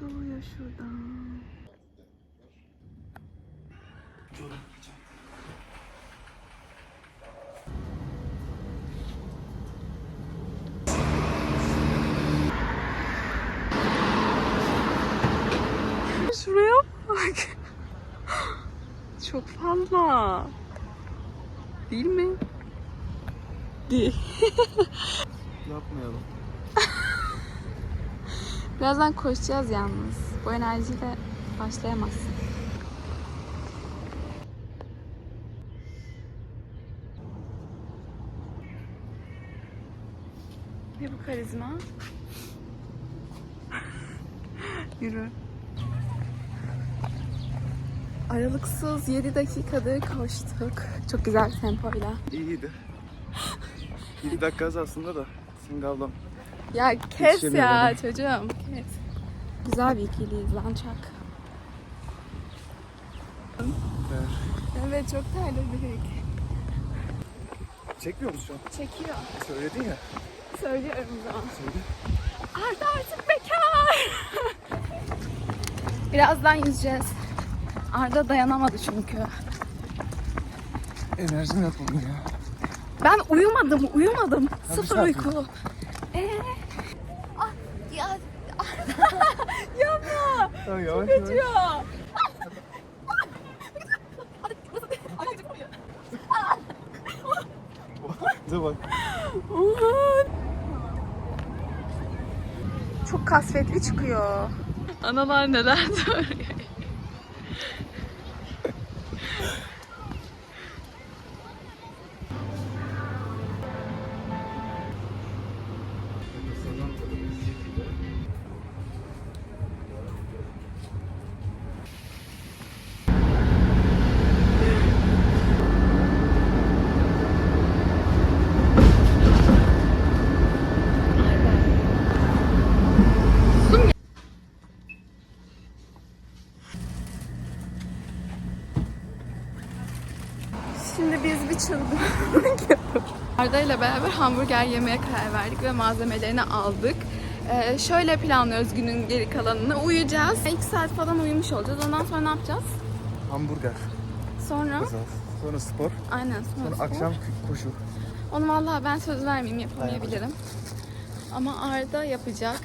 doğuyor şurada. Şuraya bak. Çok fazla. Değil mi? Değil. Yapmayalım. Birazdan koşacağız yalnız. Bu enerjiyle başlayamazsın. Ne bu karizma? Yürü. Aralıksız 7 dakikadır koştuk. Çok güzel tempoyla. İyiydi. 7 dakika az aslında da. Singav'dan. Ya kes ya ama. çocuğum kes. Güzel bir ikiliyiz lan çak. Evet çok terledik. Çekmiyor musun şu an? Çekiyor. Söyledin ya. Söylüyorum o zaman. Söyle. Arda artık bekar. Birazdan yüzeceğiz. Arda dayanamadı çünkü. Enerjim yapmadım ya. Ben uyumadım, uyumadım. Sıfır saat uyku. Ee? Ah, ya, yavaş yavaş. Acıyor. Bize bak. Çok kasvetli çıkıyor. Analar neler söylüyor. Arda ile beraber hamburger yemeye karar verdik ve malzemelerini aldık. Ee, şöyle planlıyoruz günün geri kalanını. Uyuyacağız. 2 saat falan uyumuş olacağız. Ondan sonra ne yapacağız? Hamburger. Sonra? Kızar. Sonra spor. Aynen sonra, Sonra spor. akşam koşu. Onu vallahi ben söz vermeyeyim yapamayabilirim. Ama Arda yapacak.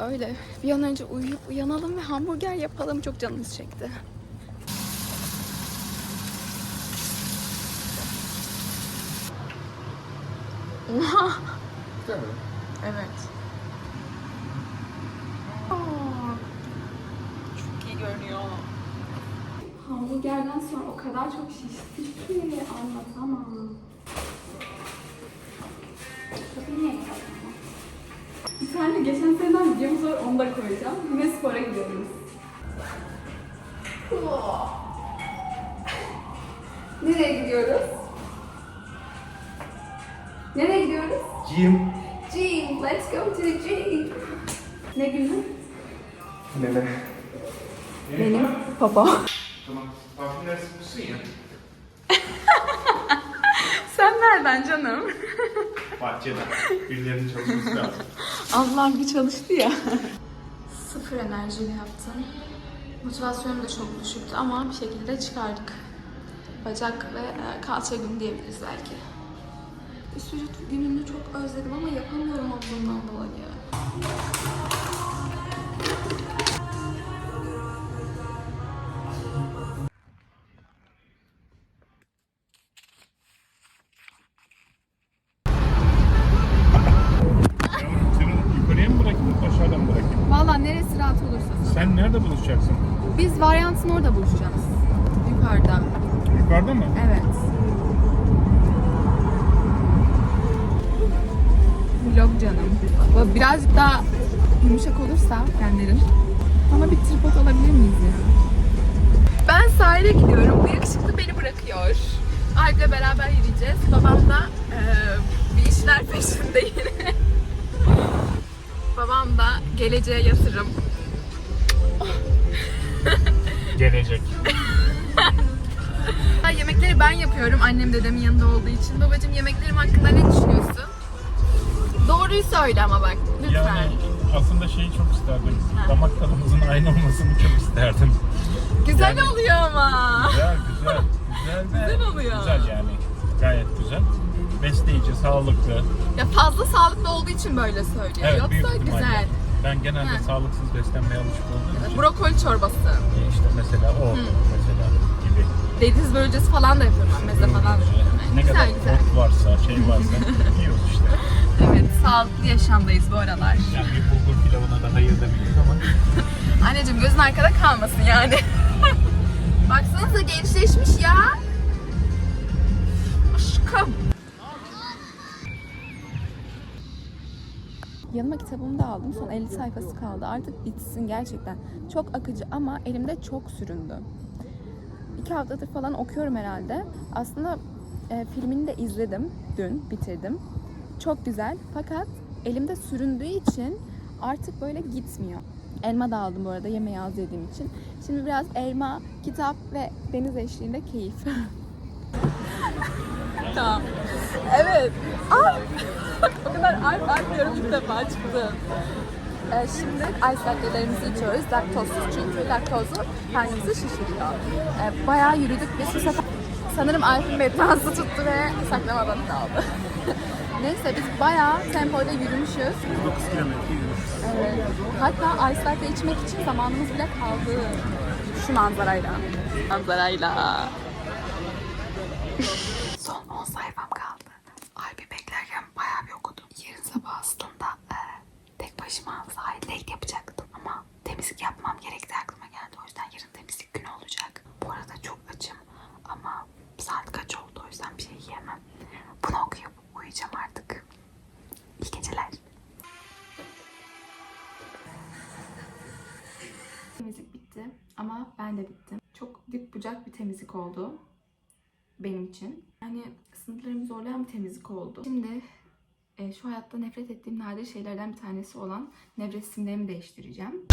Öyle. Bir an önce uyuyup uyanalım ve hamburger yapalım. Çok canımız çekti. Oha! Güzel mi? Evet. Çok iyi görünüyor. Hamburgerden sonra o kadar çok şişti ki anlatamam. Bir tane geçen seneden videomuz var onu da koyacağım. Yine spora gidiyoruz. Nereye gidiyoruz? Nereye gidiyoruz? Gym. Gym, let's go to the gym. Ne günü? Nene. Benim baba. Tamam. Parfüm dersi misin ya? Sen nereden canım? Bahçeden. Birilerinin çalışması lazım. Allah bir çalıştı ya. Sıfır enerjiyle yaptım. Motivasyonum da çok düşüktü ama bir şekilde çıkardık. Bacak ve e, kalça günü diyebiliriz belki. Üst vücut gününü çok özledim ama yapamıyorum olduğundan dolayı. Valla neresi rahat olursa. Sen nerede buluşacaksın? Biz varyantın orada buluşacağız. Yukarıda. Yukarıda mı? Evet. Vlog canım. Birazcık daha yumuşak olursa kendilerin. Bana bir tripod alabilir miyiz ya? Ben sahile gidiyorum. Bu yakışıklı beni bırakıyor. Alp'le beraber yürüyeceğiz. Babam da eee, bir işler peşinde yine. Babam da geleceğe yatırım. Gelecek. Ha, yemekleri ben yapıyorum annem dedemin yanında olduğu için. Babacığım yemeklerim hakkında ne düşünüyorsun? Doğruyu söyle ama bak lütfen. Yani aslında şeyi çok isterdim. Damak tadımızın aynı olmasını çok isterdim. Güzel Yani- oluyor ama. Güzel, güzel. Güzel, Güzel oluyor. Güzel yani. Gayet güzel. Besleyici, sağlıklı. Ya fazla sağlıklı olduğu için böyle söylüyor. Evet, Yoksa güzel. Ben genelde Ha. sağlıksız beslenmeye alışık olduğum için. Brokoli çorbası. işte mesela o mesela gibi. Deniz börülcesi falan da yapıyorum ben. Meze falan da yapıyorum. Ne güzel kadar güzel. ot varsa, şey varsa yiyoruz işte. Evet, sağlıklı yaşamdayız bu aralar. Yani bir bulgur pilavına da hayır demeyiz ama Anneciğim gözün arkada kalmasın yani. Baksanıza gençleşmiş ya. Aşkım. Yanıma kitabımı da aldım. Son 50 sayfası kaldı. Artık bitsin gerçekten. Çok akıcı ama elimde çok süründü. İki haftadır falan okuyorum herhalde. Aslında e, filmini de izledim dün, bitirdim. Çok güzel fakat elimde süründüğü için artık böyle gitmiyor. Elma da aldım bu arada yemeği az yediğim için. Şimdi biraz elma, kitap ve deniz eşliğinde keyif. tamam. Evet. Ay. o kadar alp diyorum ilk defa çıktı. Ee, şimdi ice latte'lerimizi içiyoruz. Laktozsuz çünkü laktozu karnımızı şişiriyor. Ee, bayağı yürüdük sefer. Sanırım Alp'in bednası tuttu ve saklamadan kaldı. Neyse biz bayağı tempoda yürümüşüz. 9 kilometre yürümüş. Evet. Hatta ice latte içmek için zamanımız bile kaldı. Şu manzarayla. Manzarayla. Son 10 sayfam kaldı. Alp'i beklerken bayağı bir okudum. Yarın sabah aslında e, tek başıma sahil date yapacaktım ama temizlik yapmam temizlik oldu benim için. Yani sınırlarımı zorlayan bir temizlik oldu. Şimdi e, şu hayatta nefret ettiğim nadir şeylerden bir tanesi olan nevresimlerimi değiştireceğim.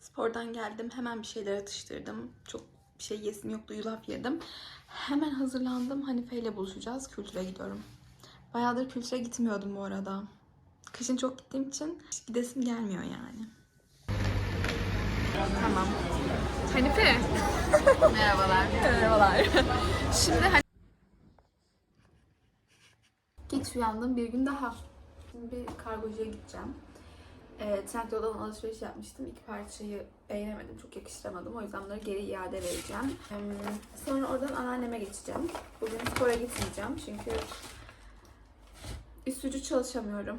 Spordan geldim. Hemen bir şeyler atıştırdım. Çok bir şey yesim yoktu. Yulaf yedim. Hemen hazırlandım. Hanife ile buluşacağız. Kültüre gidiyorum. Bayağıdır kültüre gitmiyordum bu arada. Kışın çok gittiğim için gidesim gelmiyor yani. Tamam. Hanife. Merhabalar. Merhabalar. Şimdi hani... Geç uyandım bir gün daha. Şimdi bir kargocuya gideceğim. E, Trendyol'dan alışveriş yapmıştım. İki parçayı beğenemedim, çok yakıştıramadım. O yüzden bunları geri iade vereceğim. Em, sonra oradan anneanneme geçeceğim. Bugün spora gitmeyeceğim çünkü üstücü çalışamıyorum.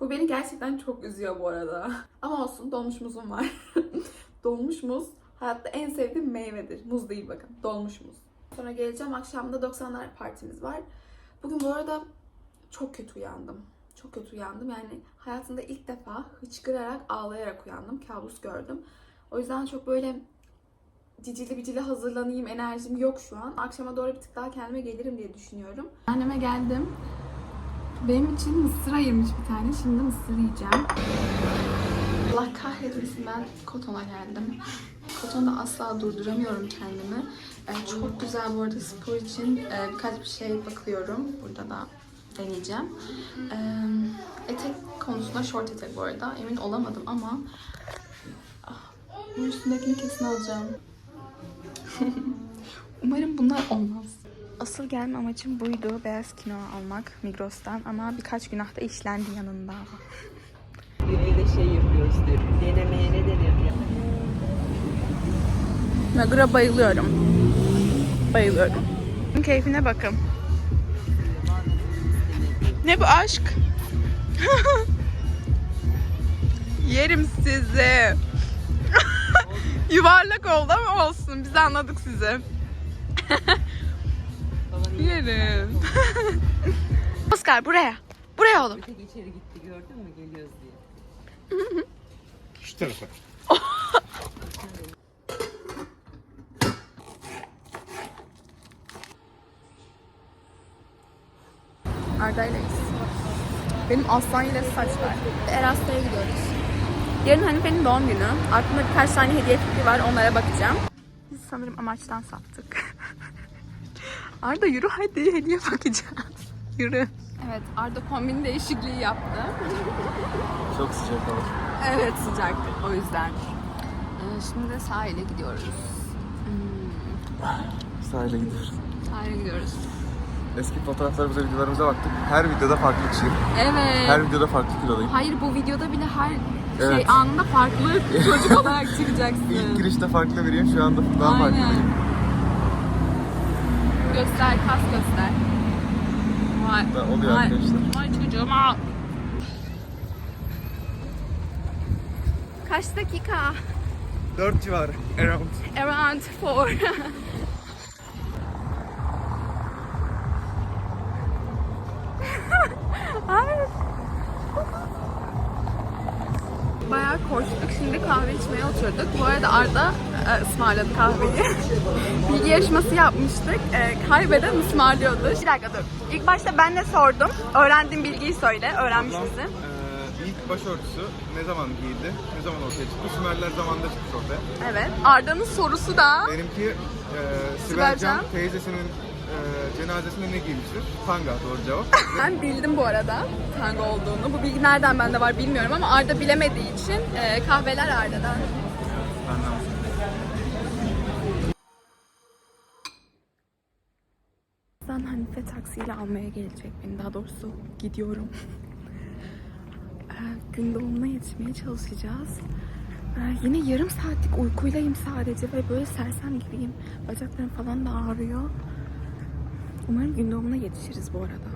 Bu beni gerçekten çok üzüyor bu arada. Ama olsun dolmuş muzum var. dolmuş muz hayatta en sevdiğim meyvedir. Muz değil bakın. Dolmuş muz. Sonra geleceğim. Akşamda 90'lar partimiz var. Bugün bu arada çok kötü uyandım. Çok kötü uyandım. Yani hayatımda ilk defa hıçkırarak, ağlayarak uyandım. Kabus gördüm. O yüzden çok böyle cicili bicili hazırlanayım enerjim yok şu an. Akşama doğru bir tık daha kendime gelirim diye düşünüyorum. Anneme geldim. Benim için mısır ayırmış bir tane. Şimdi mısır yiyeceğim. Allah kahretmesin ben Koton'a geldim. Koton'da asla durduramıyorum kendimi. Ee, çok güzel bu arada spor için e, birkaç bir şey bakıyorum. Burada da deneyeceğim. Ee, etek konusunda short etek bu arada. Emin olamadım ama ah, bunun üstündekini kesin alacağım. Umarım bunlar olmaz. Asıl gelme amacım buydu. Beyaz kino almak Migros'tan ama birkaç günah da işlendi yanında. Biriyle şey yapıyoruz diyor. Denemeye ne denir ya? Nagura bayılıyorum. Bayılıyorum. Keyfine bakın. Ne bu aşk? Yerim sizi. Yuvarlak oldu ama olsun. Biz anladık sizi. Yerim. Oscar buraya. Buraya oğlum. Tek içeri gitti gördün mü geliyoruz diye. şu tarafa. Arda'yleyiz. Benim aslan yine saç var. Erasmus'a gidiyoruz. Yarın Hanife'nin doğum günü. Aklımda birkaç tane hediye fikri var. Onlara bakacağım. sanırım amaçtan saptık. Arda yürü hadi hediye bakacağız. Yürü. Evet Arda kombin değişikliği yaptı. Çok sıcak hava. Evet sıcak o yüzden. Ee, Şimdi sahile gidiyoruz. Hmm, Sahile gidiyoruz. sahile gidiyoruz. Eski fotoğraflarımıza, videolarımıza baktık. Her videoda farklı kişiyim. Evet. Her videoda farklı kilodayım. Hayır bu videoda bile her şey Evet. anında farklı çocuk olarak çıkacaksın. İlk girişte farklı biriyim, şu anda daha farklı Aynen. biriyim. Göster, kas göster. Vay. Da oluyor vay. arkadaşlar. Vay çocuğuma. Kaç dakika? 4 civarı. Around. Around four. Ay. Bayağı koştuk. Şimdi kahve içmeye oturduk. Bu arada Arda e, ısmarladı kahveyi. Bilgi yarışması yapmıştık. E, kaybeden ısmarlıyordu. Bir dakika dur. İlk başta ben de sordum. Öğrendiğim bilgiyi söyle. Öğrenmiş Ablam, misin? eee, ilk başörtüsü ne zaman giyildi? Ne zaman ortaya çıktı? Sümerler zamanında çıkmış ortaya. Evet. Arda'nın sorusu da Benimki Sibelcan. Sibelcan teyzesinin eee cenazesinde ne giymiştir? Tanga doğru cevap. Ben bildim bu arada tango olduğunu. Bu bilgi nereden bende var bilmiyorum ama Arda bilemediği için e, kahveler Arda'dan. Ben Hanife taksiyle almaya gelecek beni. Daha doğrusu gidiyorum. Ee, gün doğumuna yetişmeye çalışacağız. Ee, yine yarım saatlik uykuylayım sadece ve böyle sersem gibiyim. Bacaklarım falan da ağrıyor. Umarım gün doğumuna yetişiriz bu arada.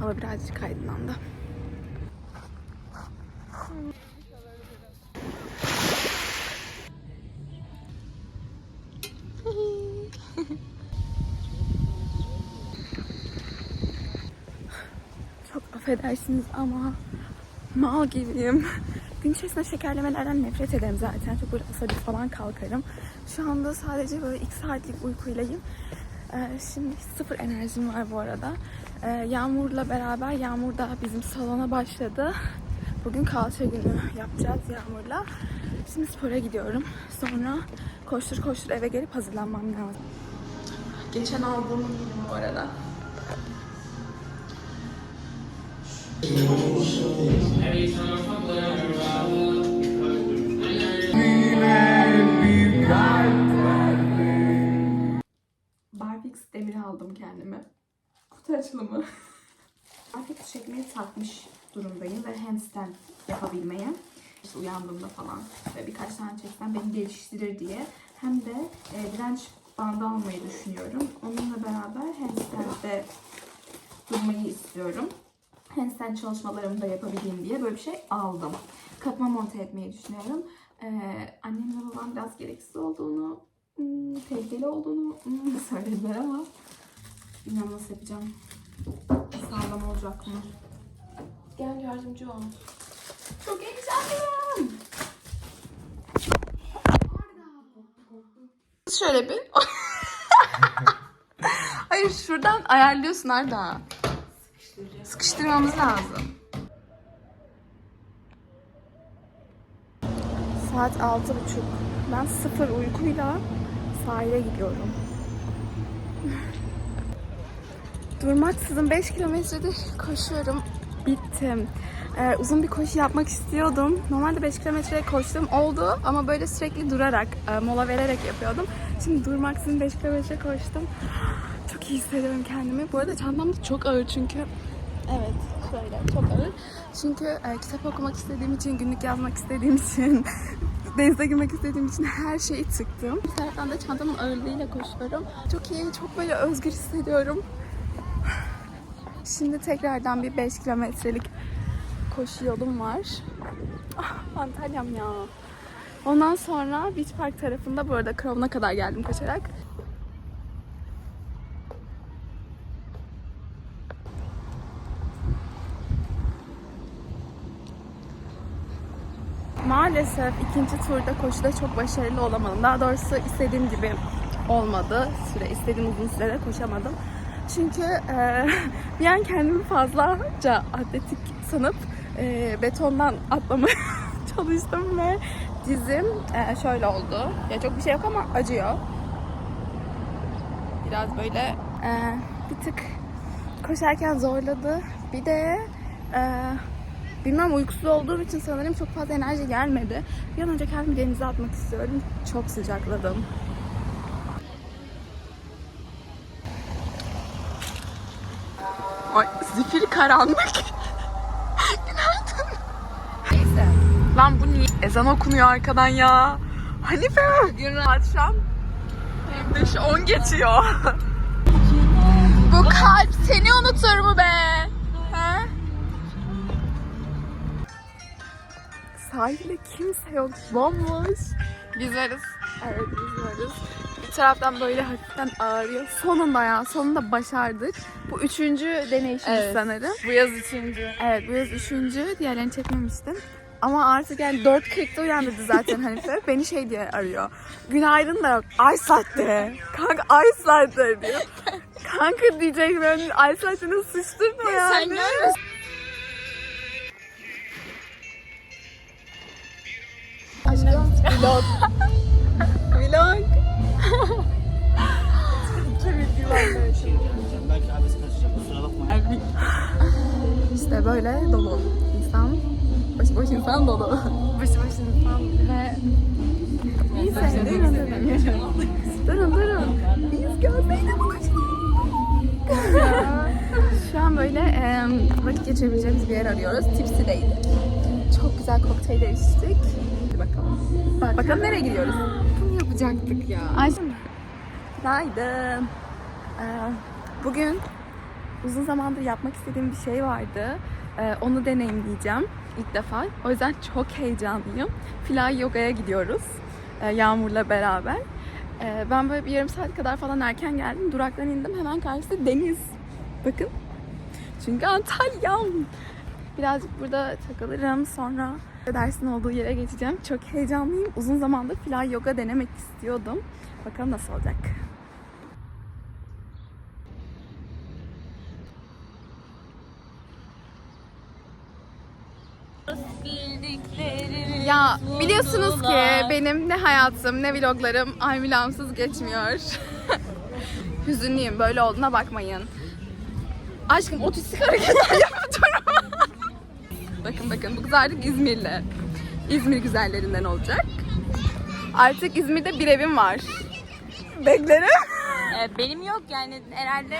Hava birazcık aydınlandı. Çok affedersiniz ama mal gibiyim. Gün içerisinde şekerlemelerden nefret ederim zaten. Çok böyle asabi falan kalkarım. Şu anda sadece böyle 2 saatlik uykuylayım. Ee, şimdi sıfır enerjim var bu arada. Ee, Yağmur'la beraber, Yağmur da bizim salona başladı. Bugün kalça günü yapacağız Yağmur'la. Şimdi spora gidiyorum. Sonra koştur koştur eve gelip hazırlanmam lazım. Geçen aldığım ürün bu arada. Barbix demiri aldım kendime. Kutu açılımı. Artık çekmeye takmış durumdayım ve handstand yapabilmeye. İşte uyandığımda falan ve birkaç tane çeksem beni geliştirir diye. Hem de e, direnç bandı almayı düşünüyorum. Onunla beraber handstand'de durmayı istiyorum. Handstand çalışmalarımı da yapabileyim diye böyle bir şey aldım. Kapıma monte etmeyi düşünüyorum. Ee, annemle babam biraz gereksiz olduğunu, hmm, tehlikeli olduğunu hmm, söylediler ama bilmiyorum nasıl yapacağım. Sağlam olacak mı? Gel yardımcı ol. Çok heyecanlıyım. Şöyle bir. Hayır şuradan ayarlıyorsun Arda. Sıkıştırmamız lazım. Saat altı buçuk. Ben sıfır uykuyla sahile gidiyorum. Durmaksızın 5 kilometredir koşuyorum. Bittim. Ee, uzun bir koşu yapmak istiyordum. Normalde 5 kilometre koştum oldu ama böyle sürekli durarak, e, mola vererek yapıyordum. Şimdi durmaksızın 5 kilometre koştum. Çok iyi hissediyorum kendimi. Bu arada çantam da çok ağır çünkü Evet, şöyle çok ağır. Çünkü e, kitap okumak istediğim için, günlük yazmak istediğim için, denize girmek istediğim için her şeyi tıktım. Bir taraftan da çantamın ağırlığıyla koşuyorum. Çok iyi, çok böyle özgür hissediyorum. Şimdi tekrardan bir 5 kilometrelik koşu yolum var. Ah, Antalya'm ya. Ondan sonra Beach Park tarafında bu arada Crow'una kadar geldim koşarak. Maalesef ikinci turda koşuda çok başarılı olamadım. Daha doğrusu istediğim gibi olmadı. Süre istediğim uzun sürede koşamadım. Çünkü e, bir an kendimi fazlaca atletik sanıp e, betondan atlamaya çalıştım ve dizim e, şöyle oldu. Ya çok bir şey yok ama acıyor. Biraz böyle e, bir tık koşarken zorladı. Bir de e, bilmem uykusuz olduğum için sanırım çok fazla enerji gelmedi. Bir an önce kendimi denize atmak istiyorum. Çok sıcakladım. Ay zifiri karanlık. Günaydın. Neyse. Lan bu niye? Ezan okunuyor arkadan ya. Hanife. Gün akşam 5 10 geçiyor. bu kalp seni unutur mu be? Sahilde kimse yok. Bomboş. Biz varız. Evet biz varız. Bir taraftan böyle hafiften ağrıyor. Sonunda ya sonunda başardık. Bu üçüncü deneyişimiz sanırım. Bu yaz üçüncü. Evet bu yaz üçüncü. Diğerlerini çekmemiştim. Ama artık yani 4.40'da uyandırdı zaten Hanife. Beni şey diye arıyor. Günaydın da yok. Ay saatte. Kanka ay saatte diyor. Kanka diyecek ben ay saatini sıçtırma yani. Sen gelmesin. Vlog. vlog. Belki abisi kaçacak kusura bakma. İşte böyle dolu insan. Başı boş insan dolu. Başı boş insan ve Neyse durun durun. durun durun. Biz buluştuk. Şu an böyle e, vakit geçirebileceğimiz bir yer arıyoruz. Tipsy'deydik. Çok güzel kokteyller içtik. Hadi bakalım. Bak, bakalım nereye gidiyoruz? Bunu yapacaktık ya. Ayşem. Günaydın. Ee, bugün uzun zamandır yapmak istediğim bir şey vardı. Ee, onu deneyimleyeceğim ilk defa. O yüzden çok heyecanlıyım. Fly Yoga'ya gidiyoruz. Ee, Yağmur'la beraber. Ee, ben böyle bir yarım saat kadar falan erken geldim. Duraktan indim. Hemen karşısı deniz. Bakın. Çünkü Antalya'm. Birazcık burada takılırım. Sonra dersin olduğu yere geçeceğim. Çok heyecanlıyım. Uzun zamandır Fly Yoga denemek istiyordum. Bakalım nasıl olacak. Ya biliyorsunuz ki benim ne hayatım ne vloglarım Aymilamsız geçmiyor. Hüzünlüyüm böyle olduğuna bakmayın. Aşkım otistik hareketler yapıyorum. Bakın bakın bu kız artık İzmirli. İzmir güzellerinden olacak. Artık İzmir'de bir evim var. Beklerim. Ee, benim yok yani herhalde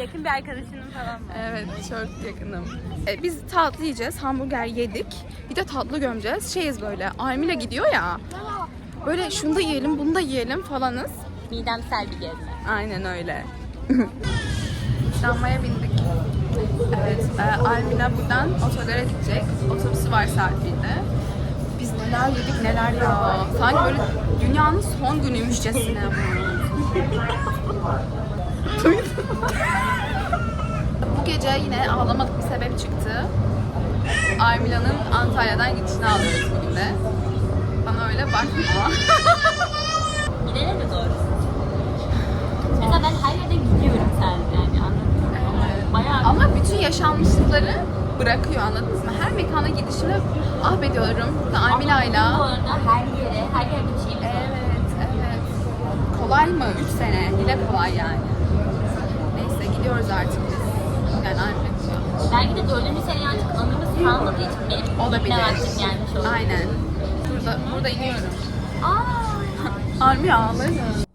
yakın bir arkadaşının falan var. Evet çok yakınım. E, biz tatlı yiyeceğiz. Hamburger yedik. Bir de tatlı gömeceğiz. Şeyiz böyle. Armila gidiyor ya. Böyle şunu da yiyelim, bunu da yiyelim falanız. Midemsel bir gezme. Aynen öyle. Tramvaya bindik. Evet, e, Almina buradan otogara gidecek. Otobüsü var saat 1'de. Biz neler yedik neler ya. Sanki böyle dünyanın son günüymüşçesine. Duydun? Bu gece yine ağlamadık bir sebep çıktı. Armila'nın Antalya'dan gidişini alıyoruz bugün de. Bana öyle bakma. Gidelim mi doğru? Mesela ben her yerde gidiyorum sen yani anladın mı? Evet. Bayağı Ama yaşanmışlıkları bırakıyor anladınız mı? Her mekana gidişimde ah be diyorum. Bu arada her yere, her bir şeyimiz var. Evet, evet. Kolay mı? 3 sene. Dile kolay yani. Neyse gidiyoruz artık biz. Yani Armila gidiyor. Belki de dördüncü sene artık anımız kalmadığı için benim O da gitme bilir. vaktim gelmiş oldu. Aynen. Burada, burada iniyorum. Aa, Armila ağlarım.